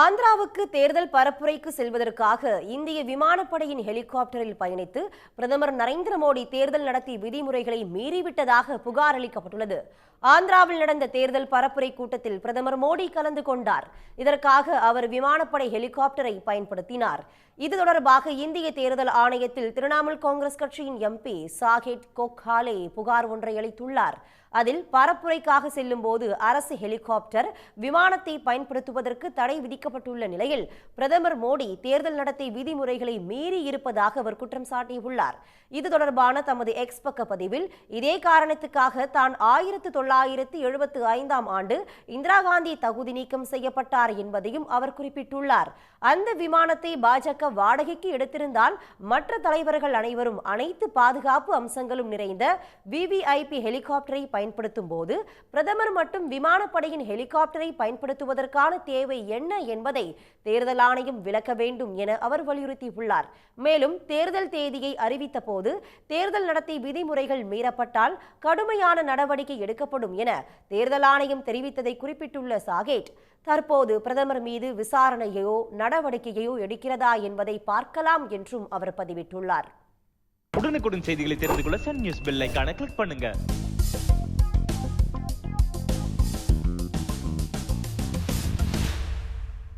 ஆந்திராவுக்கு தேர்தல் பரப்புரைக்கு செல்வதற்காக இந்திய விமானப்படையின் ஹெலிகாப்டரில் பயணித்து பிரதமர் நரேந்திர மோடி தேர்தல் நடத்தி விதிமுறைகளை மீறிவிட்டதாக புகார் அளிக்கப்பட்டுள்ளது. ஆந்திராவில் நடந்த தேர்தல் பரப்புரை கூட்டத்தில் பிரதமர் மோடி கலந்து கொண்டார். இதற்காக அவர் விமானப்படை ஹெலிகாப்டரை பயன்படுத்தினார். இது தொடர்பாக இந்திய தேர்தல் ஆணையத்தில் திரிணாமுல் காங்கிரஸ் கட்சியின் எம்பி சாகேட் கோக்ஹாலே புகார் ஒன்றை அளித்துள்ளார். அதில் பரப்புரைக்காக செல்லும் போது அரசு ஹெலிகாப்டர் விமானத்தை பயன்படுத்துவதற்கு தடை அறிவிக்கப்பட்டுள்ள நிலையில் பிரதமர் மோடி தேர்தல் நடத்தை விதிமுறைகளை மீறி இருப்பதாக அவர் குற்றம் சாட்டியுள்ளார். இது தொடர்பான தமது எக்ஸ் பக்க பதிவில் இதே காரணத்துக்காக தான் ஆயிரத்து தொள்ளாயிரத்து எழுபத்து ஐந்தாம் ஆண்டு இந்திரா காந்தி தகுதி நீக்கம் செய்யப்பட்டார் என்பதையும் அவர் குறிப்பிட்டுள்ளார். அந்த விமானத்தை பாஜக வாடகைக்கு எடுத்திருந்தால் மற்ற தலைவர்கள் அனைவரும் அனைத்து பாதுகாப்பு அம்சங்களும் நிறைந்த விவிஐபி ஹெலிகாப்டரை பயன்படுத்தும் போது பிரதமர் மட்டும் விமானப்படையின் ஹெலிகாப்டரை பயன்படுத்துவதற்கான தேவை என்ன என்பதை தேர்தல் ஆணையம் விளக்க வேண்டும் என அவர் வலியுறுத்தியுள்ளார். மேலும் தேர்தல் தேதியை அறிவித்த போது தேர்தல் நடத்தை விதிமுறைகள் மீறப்பட்டால் கடுமையான நடவடிக்கை எடுக்கப்படும் என தேர்தல் ஆணையம் தெரிவித்ததை குறிப்பிட்டுள்ள சாகேட் தற்போது பிரதமர் மீது விசாரணையோ நடவடிக்கையோ எடுக்கிறதா என்பதை பார்க்கலாம் என்றும் அவர் பதிவிட்டுள்ளார். உடனுக்குடன் செய்திகளை தெரிந்து கொள்ள சன் நியூஸ் பெல் ஐக்கான கிளிக் பண்ணுங்க.